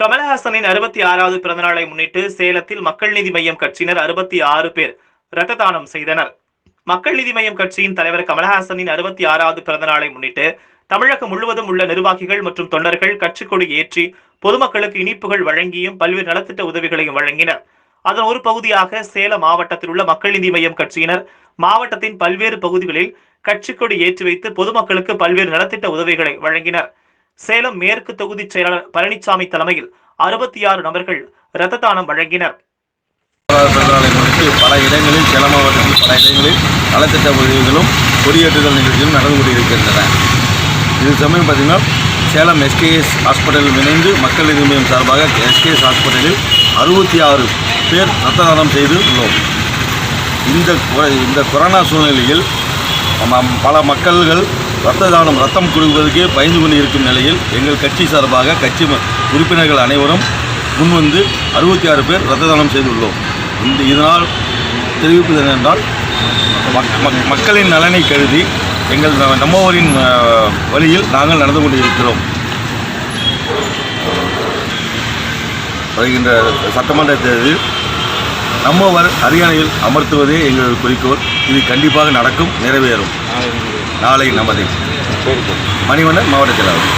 கமலஹாசனின் அறுபத்தி ஆறாவது பிறந்தநாளை முன்னிட்டு சேலத்தில் மக்கள் நீதி மையம் கட்சியினர் அறுபத்தி ஆறு பேர் இரத்த தானம் செய்தனர். மக்கள் நீதி மையம் கட்சியின் தலைவர் கமலஹாசனின் அறுபத்தி ஆறாவது பிறந்தநாளை முன்னிட்டு தமிழகம் முழுவதும் உள்ள நிர்வாகிகள் மற்றும் தொண்டர்கள் கட்சிக் கொடி ஏற்றி பொதுமக்களுக்கு இனிப்புகள் வழங்கியும் பல்வேறு நலத்திட்ட உதவிகளையும் வழங்கினர். அதன் ஒரு பகுதியாக சேலம் மாவட்டத்தில் உள்ள மக்கள் நீதி மையம் கட்சியினர் மாவட்டத்தின் பல்வேறு பகுதிகளில் கட்சிக் கொடி ஏற்றி வைத்து பொதுமக்களுக்கு பல்வேறு நலத்திட்ட உதவிகளை வழங்கினர். சேலம் மேற்கு தொகுதி செயலாளர் பழனிசாமி தலைமையில் அறுபத்தி ஆறு நபர்கள் இரத்த தானம் வழங்கினர். பல இடங்களில் சேலம் மாவட்டத்தில் பல இடங்களில் நலத்திட்ட உதவிகளும் கொடியேற்றுதல் நிகழ்ச்சிகளும் நடந்து கொண்டிருக்கின்றன இது சமயம் பார்த்தீங்கன்னா சேலம் எஸ்கேஎஸ் ஹாஸ்பிட்டலில் இணைந்து மக்கள் நீதி மையம் சார்பாக எஸ்கேஎஸ் ஹாஸ்பிட்டலில் அறுபத்தி ஆறு பேர் ரத்த தானம் செய்து உள்ளோம் இந்த கொ- இந்த கொரோனா சூழ்நிலையில் பல மக்கள்கள் ரத்த தானம் ரத்தம் கொடுப்பதற்கே பயந்து கொண்டு இருக்கும் நிலையில் எங்கள் கட்சி சார்பாக கட்சி உறுப்பினர்கள் அனைவரும் முன்வந்து அறுபத்தி ஆறு பேர் ரத்த தானம் செய்துள்ளோம். இந்த இதனால் தெரிவிப்பது என்னென்றால் மக்- மக்களின் நலனை கருதி எங்கள் ந- நம்மவரின் வழியில் நாங்கள் நடந்து கொண்டிருக்கிறோம். வருகின்ற சட்டமன்ற தேர்தலில் நம்மவர் அரியணையில் அமர்த்துவதே எங்களது குறிக்கோள். இது கண்டிப்பாக நடக்கும் நிறைவேறும். நாளை நமது மணிவண்ணன் மாவட்ட செயலாளர்